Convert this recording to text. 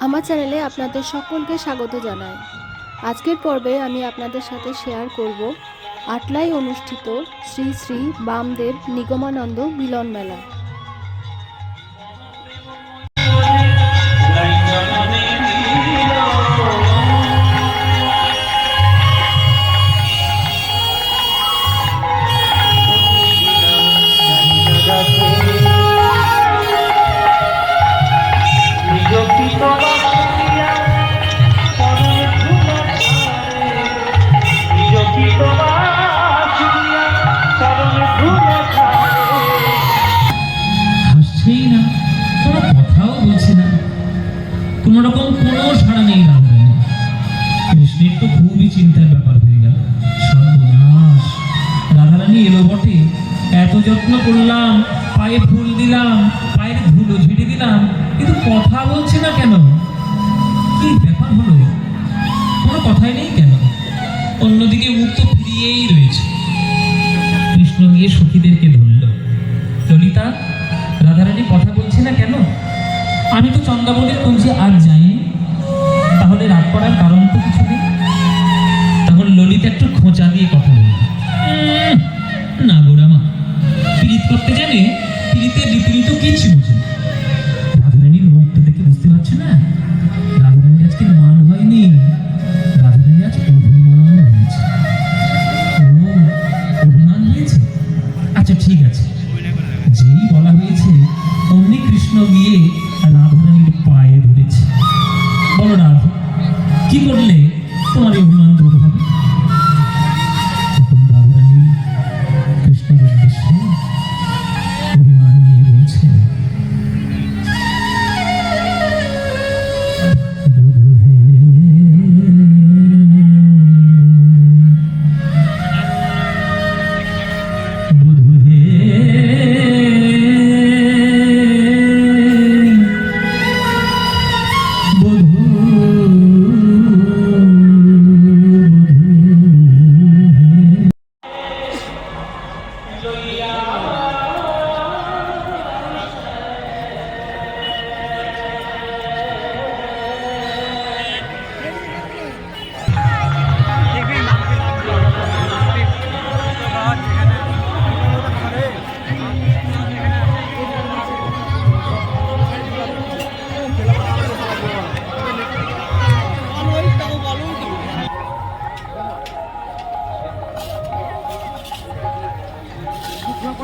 আমার চ্যানেলে আপনাদের সকলকে স্বাগত জানাই। আজকের পর্বে আমি আপনাদের সাথে শেয়ার করব আটলাই অনুষ্ঠিত শ্রী শ্রী বামদেব নিগমানন্দ মিলন মেলা। চিন্তার ব্যাপার হয়ে গেল। সর্বনাশ। রাধারানী এলো বটে। এত যত্ন করলাম, পায়ে ফুল দিলাম, পায়ের ধুলো ঝেড়ে দিলাম, কিন্তু কথা বলছে না কেন? কি ব্যাপার হলো? কোনো কথাই নেই কেন? অন্যদিকে মুখ তো ফিরিয়েই রয়েছে। কৃষ্ণ গিয়ে সখীদেরকে ধরল। ললিতা, রাধারানী কথা বলছে না কেন? আমি তো চন্দ্রাবলীর কুঞ্জে আজ যাইনি। তাহলে রাগ করার কারণ তো কিছু নেই। তখন একটু খোঁচা দিয়ে কথা "উম, না গোরামা পীড়িত করতে জানে পীড়িতের রীতিনীত কিচ্ছু বুঝে রাধারানীর মুখটা দেখে বুঝতে পারছে না? রাধারানী আজকে মান হয়নি। রাধারানী আজ অভিমান হয়েছে। অভিমান হয়েছে? আচ্ছা ঠিক আছে। যেই বলা হয়েছে অমনি কৃষ্ণ গিয়ে রাধারানীর পায়ে ধরেছে। বলো রাধ কি করলে?